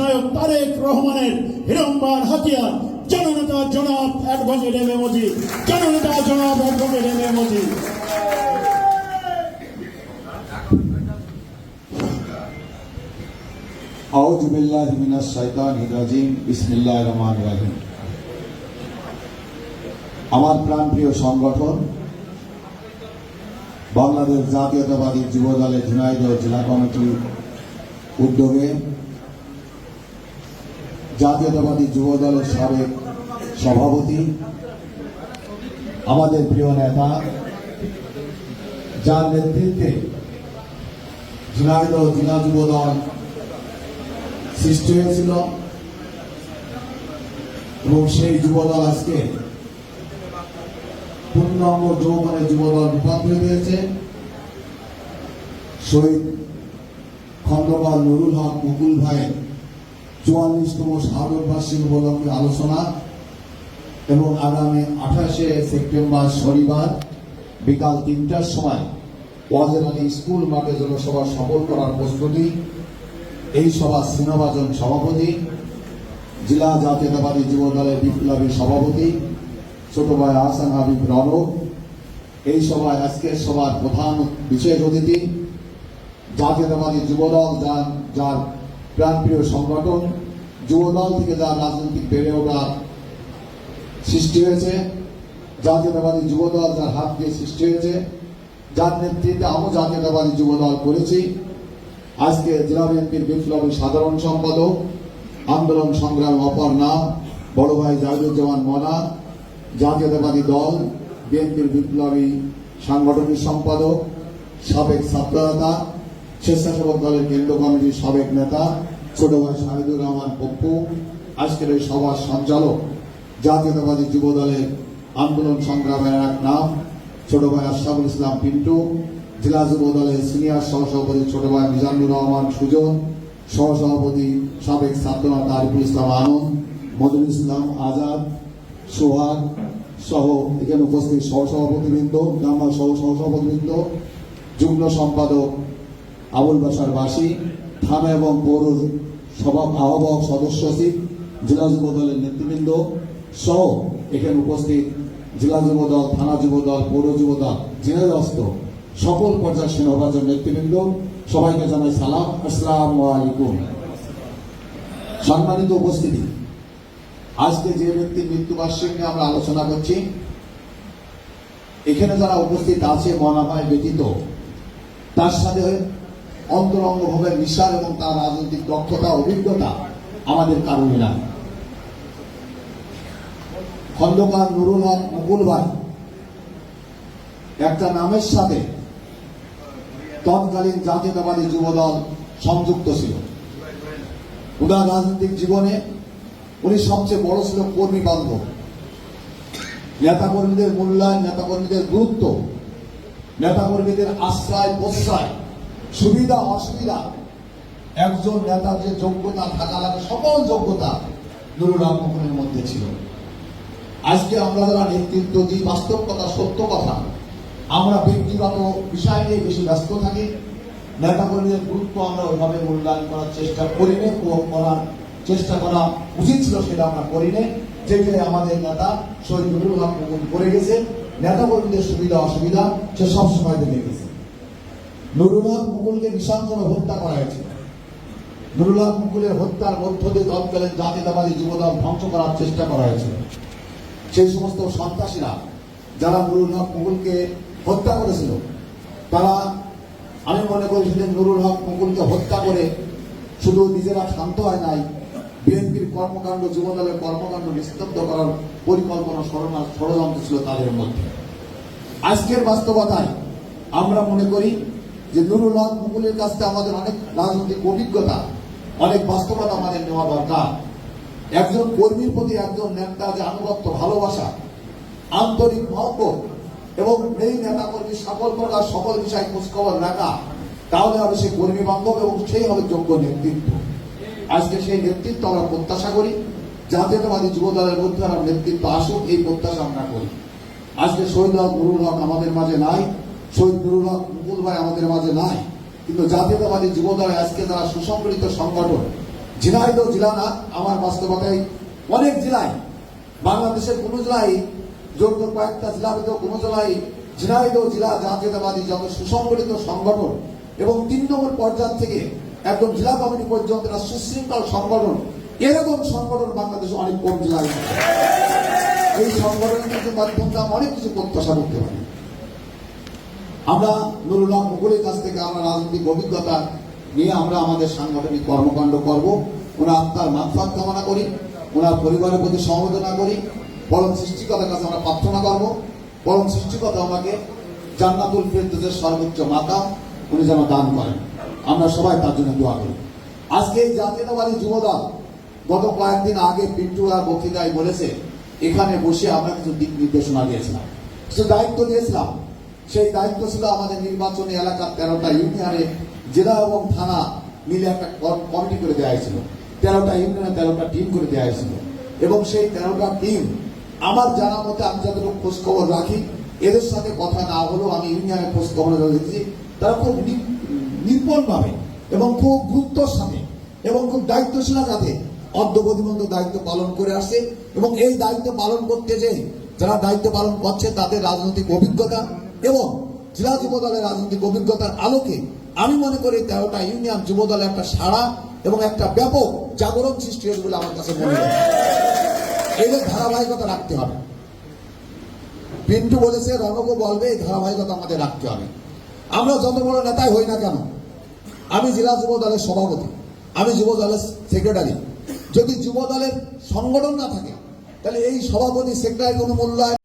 নায়ক তারেক রহমানের হিরম্বার হাতিয়ার। জননেতা জনাব অ্যাডভোকেট এম এ মজি জননেতা জনাব অ্যাডভোকেট এম এ মজি আউযু বিল্লাহি মিনাশ শাইতানির রাজিম। বিসমিল্লাহির রহমানির রহিম। আমার প্রাণপ্রিয় সংগঠন, বাংলাদেশ জাতীয়তাবাদী যুব দলের ঝিনাইদহ জেলা কমিটির উদ্যোগে জাতীয়তাবাদী যুব দলের সাবেক সভাপতি, আমাদের প্রিয় নেতা, যার নেতৃত্বে ঝিনাইদহ জেলা যুব দল সৃষ্টি হয়েছিল এবং সেই যুবদল আজকে পূর্ণাঙ্গ যৌবনে যুবদল রূপান্তরিত হয়েছে। শহীদ খন্দকার নুরুল হক মুকুল ভাইয়ের চুয়াল্লিশতম বার্ষিক উপলক্ষে আলোচনা এবং আগামী আঠাশে সেপ্টেম্বর শনিবার বিকাল তিনটার সময় ওয়াজের আলী স্কুল মাঠে জনসভা সফল করার প্রস্তুতি, এই সভা শ্রীনবাজন সভাপতি, জেলা জাতীয়তাবাদী যুব দলের বিপ্লবী সভাপতি, ছোট ভাই আহসান হাবিব রনক। এই সভায় আজকের সভার প্রধান বিশেষ অতিথি জাতীয়তাবাদী যুবদল যার যার প্রাণপ্রিয় সংগঠন, যুবদল থেকে যার রাজনৈতিক বেড়ে ওঠা সৃষ্টি হয়েছে, জাতীয়তাবাদী যুবদল যার হাত দিয়ে সৃষ্টি হয়েছে, যার নেতৃত্বে আমি জাতীয়তাবাদী যুবদল করেছি। আজকে জেলা বিএনপির বিপ্লবী সাধারণ সম্পাদক, আন্দোলন সংগ্রাম অপর নাম, বড় ভাই জাহিদুজ্জামান মনা, জাতীয়তাবাদী দল, বিএনপির বিপ্লবী সাংগঠনিক সম্পাদক, সাবেক ছাত্রনেতা স্বেচ্ছাসেবক দলের কেন্দ্র কমিটির সাবেক নেতা ছোট ভাই শাহিদুর রহমান পপ্পু, আজকের এই সভার সঞ্চালক জাতীয়তাবাদী যুব দলের আন্দোলন সংগ্রামের এক নাম, ছোট ভাই আশরাফুল ইসলাম পিন্টু, জেলা যুব দলের সিনিয়র সহসভাপতি ছোট ভাই মিজানুর রহমান সুজন, সহসভাপতি সাবেক ছাত্রনেতা আরিফুল ইসলাম আনন্দ মজুল ইসলাম আজাদ, সোহাগ সহ এখানে উপস্থিত সহসভাপতিবৃন্দ গ্রাম্য সহ সহসভাপতিবৃন্দ যুগ্ম সম্পাদক আবুল বাসার বাসী, থানা এবং পৌর সভা আহ্বায়ক সদস্য সচিব, জেলা যুব দলের নেতৃবৃন্দ সহ এখানে উপস্থিত জেলা যুব দল, থানা যুব দল, পৌর যুব দল জেনারেলস্ত সকল পর্যায়ের সেনাবাজন নেতৃবৃন্দ, সবাইকে জানাই সালাম। আসসালামু আলাইকুম। সম্মানিত উপস্থিতি, আজকে যে ব্যক্তির মৃত্যুবার্ষিকী আমরা আলোচনা করছি, এখানে যারা উপস্থিত আছে মনাভাই ব্যতীত, তার সাথে অন্তরঙ্গভাবে মিশার এবং তার রাজনৈতিক দক্ষতা, অভিজ্ঞতা আমাদের কারণে না। খন্দকার নুরুল হক মুকুল ভাই একটা নামের সাথে তৎকালীন জাতীয়তাবাদী যুবদল সংযুক্ত ছিল। উনার রাজনৈতিক জীবনে উনি সবচেয়ে বড় ছিল কর্মী বান্ধব। নেতাকর্মীদের মূল্যায়ন, নেতাকর্মীদের গুরুত্ব, নেতাকর্মীদের আশ্রয়, প্রশ্রয় সুবিধা, অসুবিধা? একজন নেতার যে যোগ্যতা, থাকা লাগে সকল যোগ্যতা নুরুল রহমানের মধ্যে ছিল। আজকে আমরা যারা নেতৃত্ব দিই, বাস্তব কথা, সত্য কথা, আমরা ব্যক্তিগত বিষয় নিয়ে বেশি ব্যস্ত থাকি। নেতাকর্মীদের গুরুত্ব আমরা ওইভাবে মূল্যায়ন করার চেষ্টা করি না ও করার চেষ্টা করা উচিত ছিল, সেটা আমরা করি না। যেখানে আমাদের নেতা শহীদ নুরুল হক করে গেছে। নেতাকর্মীদের সুবিধা, অসুবিধা সে সব সময় দেখে গেছে। নুরুল হক মুকুলকে নৃশংসভাবে হত্যা করা হয়েছে। নুরুল হক মুকুলের হত্যার মধ্য দিয়ে তৎকালীন জাতীয়তাবাদী যুবদল ধ্বংস করার চেষ্টা করা হয়েছিল সেই সমস্ত সন্ত্রাসীরা যারা নুরুল হক মুকুলকে হত্যা করেছিল, তারা, আমি মনে করি সেদিন নুরুল হক মুকুলকে হত্যা করে শুধু নিজেরা শান্ত হয় নাই, বিএনপির কর্মকাণ্ড, যুবদলের কর্মকাণ্ড নিস্তব্ধ করার পরিকল্পনা ষড়যন্ত্র ছিল তাদের মধ্যে। আজকের বাস্তবতায় আমরা মনে করি যে নুরুল হক মুকুলের কাছ থেকে আমাদের অনেক রাজনৈতিক অভিজ্ঞতা, অনেক বাস্তবতা আমাদের নেওয়া দরকার। একজন কর্মীর প্রতি একজন নেতা যে আনুগত্য, ভালোবাসা, আন্তরিক মহব্বত এবং এই নেতা কর্মী সকল প্রকার সকল বিষয় খোঁজখবর রাখা, তাহলে হবে সে কর্মী বান্ধব এবং সেই হবে যোগ্য নেতৃত্ব। আজকে সেই নেতৃত্ব আমরা প্রত্যাশা করি, জাতীয়তাবাদী যুব দলের মধ্যে আমরা নেতৃত্ব আসুক, এই প্রত্যাশা আমরা করি। আজকে শহীদ হক, নুরুল হক আমাদের মাঝে নাই। শহীদ ভাই আমাদের মাঝে নাই, কিন্তু জাতীয়তাবাদী যুবদলে আজকে যারা সুসংগঠিত সংগঠন ঝিনাইদহ জেলা না, আমার বাস্তবতায় অনেক জেলায় বাংলাদেশের কোনো জেলায় যোগ্য কয়েকটা জেলার ভিতরে কোনো জেলায় ঝিনাইদহ জেলা জাতীয়তাবাদী যত সুসংগঠিত সংগঠন এবং তিন নম্বর পর্যায় থেকে একদম জেলা কমিটি পর্যন্ত সুশৃঙ্খল সংগঠন, এরকম সংগঠন বাংলাদেশে অনেক কম জেলায় এই সংগঠনের মাধ্যমে আমরা অনেক কিছু প্রত্যাশা করতে পারি। আমরা নুরুল্লাহ মুকুলের কাছ থেকে আমরা রাজনৈতিক অভিজ্ঞতা নিয়ে আমরা আমাদের সাংগঠনিক কর্মকাণ্ড করব। ওনার আত্মার মাফাত কামনা করি, ওনার পরিবারের প্রতি সমবেদনা করি, পরম সৃষ্টিকতার কাছে আমরা প্রার্থনা করব। পরম সৃষ্টিকতা আমাকে জান্নাতুল ফেরদৌসের সর্বোচ্চ মাতা উনি যেন দান করেন। আমরা সবাই তার জন্য দোয়া করি। আজকে এই জাতীয়তাবাদী যুবদল গত কয়েকদিন আগে পিন্টু আর বক্তৃতায় বলেছে, এখানে বসে আমরা কিছু দিক নির্দেশনা দিয়েছিলাম, কিছু দায়িত্ব দিয়েছিলাম। সেই দায়িত্ব ছিল আমাদের নির্বাচনী এলাকার তেরোটা ইউনিয়নে জেলা এবং থানা মিলে একটা কমিটি করে দেওয়া হয়েছিল। তেরোটা ইউনিয়নে তেরোটা টিম করে দেওয়া হয়েছিল। এবং সেই তেরোটা টিম, আমার জানা মতে আমি যাদের খোঁজ খবর রাখি, এদের সাথে কথা না হলেও আমি ইউনিয়নের খোঁজ খবর রেখেছি। তারা খুব নির্মল ভাবে এবং খুব গুরুত্বর সাথে এবং খুব দায়িত্বশীলতার সাথে অর্ধবধিমন্ত দায়িত্ব পালন করে আসছে এবং এই দায়িত্ব পালন করতে যে যারা দায়িত্ব পালন করছে তাদের রাজনৈতিক অভিজ্ঞতা এবং জেলা যুব দলের রাজনৈতিক অভিজ্ঞতার আলোকে আমি মনে করি তেরোটা ইউনিয়ন যুব দলের একটা সাড়া এবং একটা ব্যাপক জাগরণ সৃষ্টি হয়েছে বলে আমার কাছে মনে হয়। এদের ধারাবাহিকতা রাখতে হবে। পিন্টু বলেছে রণকও বলবে, এই ধারাবাহিকতা আমাদের রাখতে হবে। আমরা যত বড় নেতাই হই না কেন, আমি জেলা যুব দলের সভাপতি, আমি যুব দলের সেক্রেটারি যদি যুব দলের সংগঠন না থাকে, তাহলে এই সভাপতি সেক্রেটারি কোনো মূল্যায়ন